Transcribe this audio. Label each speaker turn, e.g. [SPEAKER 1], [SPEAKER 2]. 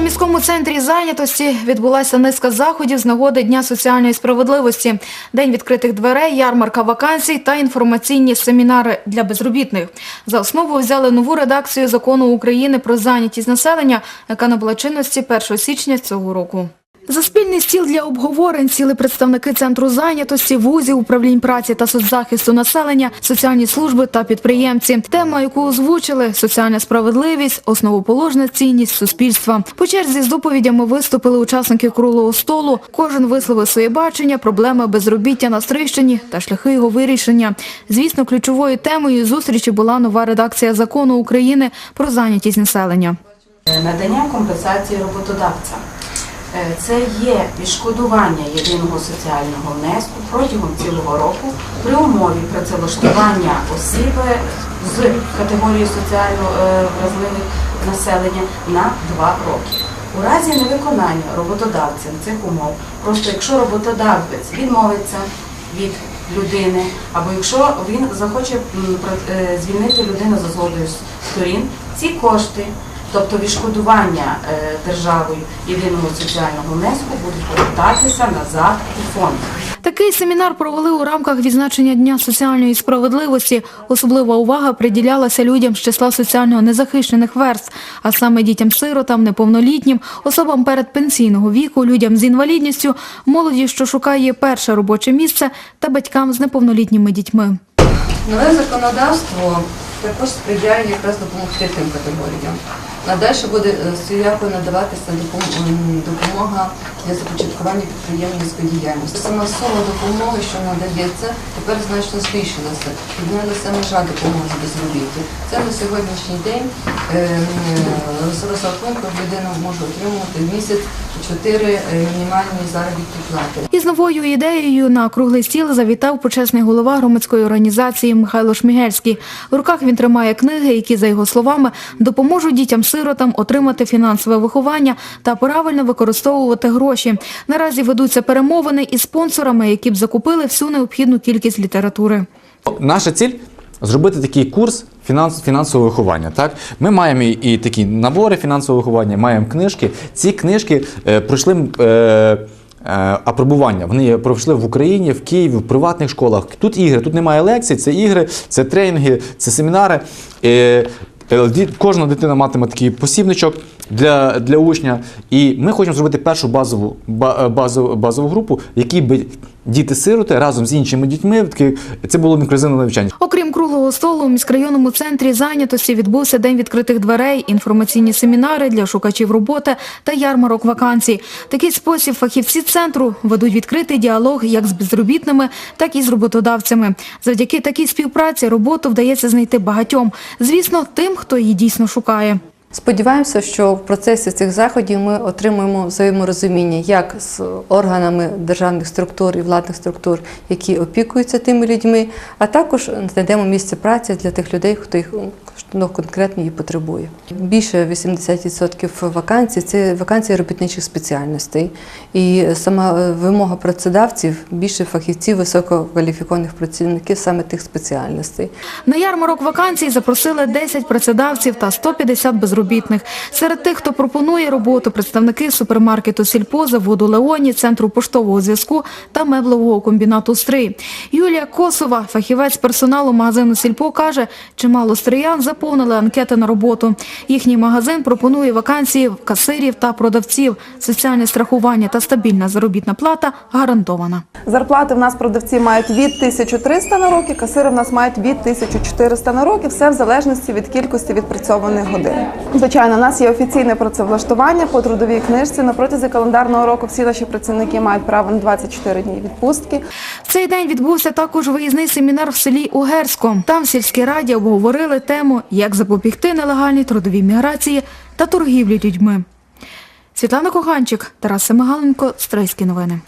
[SPEAKER 1] У міському центрі зайнятості відбулася низка заходів з нагоди Дня соціальної справедливості, день відкритих дверей, ярмарка вакансій та інформаційні семінари для безробітних. За основу взяли нову редакцію закону України про зайнятість населення, яка набула чинності 1 січня цього року. За спільний стіл для обговорень сіли представники центру зайнятості, вузів, управлінь праці та соцзахисту населення, соціальні служби та підприємці. Тема, яку озвучили соціальна справедливість, основоположна цінність суспільства. По черзі з доповідями виступили учасники круглого столу. Кожен висловив своє бачення, проблеми безробіття на Стрийщині та шляхи його вирішення. Звісно, ключовою темою зустрічі була нова редакція закону України про зайнятість населення.
[SPEAKER 2] Надання компенсації роботодавцям. Е, Це є відшкодування єдиного соціального внеску протягом цілого року при умові працевлаштування осіб з категорії соціально е, вразливих населення на 2 роки. У разі невиконання роботодавцем цих умов, просто якщо роботодавець відмовиться від людини, або якщо він захоче е, звільнити людину за згодою сторін, ці кошти Тобто відшкодування е, державою єдиного соціального внеску будуть повертатися назад у фонд.
[SPEAKER 1] Такий семінар провели у рамках відзначення Дня соціальної справедливості. Особлива увага приділялася людям з числа соціально незахищених верств, а саме дітям-сиротам, неповнолітнім, особам передпенсійного віку, людям з інвалідністю, молоді, що шукає перше робоче місце, та батькам з неповнолітніми дітьми.
[SPEAKER 3] Нове законодавство також сприяє якраз допомогти тим категоріям. Надальше буде е, надаватися допомога для започаткування підприємницької діяльності. Сама сума допомоги, що надається, тепер значно збільшилася. Піднялася межа допомоги з безробіття. Це на сьогоднішній день е, м, з розрахунку людина може отримувати місяць 4 мінімальні заробітні плати.
[SPEAKER 1] Із новою ідеєю на круглий стіл завітав почесний голова громадської організації Михайло Шмігельський. В руках він тримає книги, які, за його словами, допоможуть дітям-сиротам отримати фінансове виховання та правильно використовувати гроші. Наразі ведуться перемовини із спонсорами, які б закупили всю необхідну кількість літератури.
[SPEAKER 4] Наша ціль зробити такий курс фінанс, фінансового виховання. Так? Ми маємо і, і такі набори фінансового виховання, маємо книжки. Ці книжки е, пройшли. Е, Апробування. Вони пройшли в Україні, в Києві, в приватних школах. Тут ігри, тут немає лекцій, це ігри, це тренінги, це семінари. Е, е, Кожна дитина матиме такий посібничок для, для учня. І ми хочемо зробити першу базову, ба- базову, базову групу, в якій би діти-сироти разом з іншими дітьми, це було інклюзивне навчання.
[SPEAKER 1] Окрім круглого столу, у міськрайонному центрі зайнятості відбувся день відкритих дверей, інформаційні семінари для шукачів роботи та ярмарок вакансій. Такий спосіб фахівці центру ведуть відкритий діалог як з безробітними, так і з роботодавцями. Завдяки такій співпраці роботу вдається знайти багатьом. Звісно, тим, хто її дійсно шукає.
[SPEAKER 3] Сподіваємося, що в процесі цих заходів ми отримуємо взаєморозуміння як з органами державних структур і владних структур, які опікуються тими людьми, а також знайдемо місце праці для тих людей, хто їх ну, конкретно її потребує. Більше 80% вакансій це вакансії робітничих спеціальностей. І сама вимога працедавців більше фахівців, висококваліфікованих працівників саме тих спеціальностей.
[SPEAKER 1] На ярмарок вакансій запросили 10 працедавців та 150 безробітних. Серед тих, хто пропонує роботу, представники супермаркету Сільпо, заводу Леоні, центру поштового зв'язку та меблевого комбінату Стрий. Юлія Косова, фахівець персоналу магазину Сільпо, каже, чимало стриян заповнили анкети на роботу. Їхній магазин пропонує вакансії касирів та продавців. Соціальне страхування та стабільна заробітна плата гарантована.
[SPEAKER 5] Зарплати в нас продавці мають від 1300 на роки, касири в нас мають від 1400 на роки, все в залежності від кількості відпрацьованих годин. Звичайно, у нас є офіційне працевлаштування по трудовій книжці. На протязі календарного року всі наші працівники мають право на 24 дні відпустки.
[SPEAKER 1] В цей день відбувся також виїзний семінар в селі Угерсько. Там в сільській раді обговорили тему, як запобігти нелегальній трудовій міграції та торгівлі людьми. Світлана Коганчик, Тарас Семигаленко, Стрийські новини.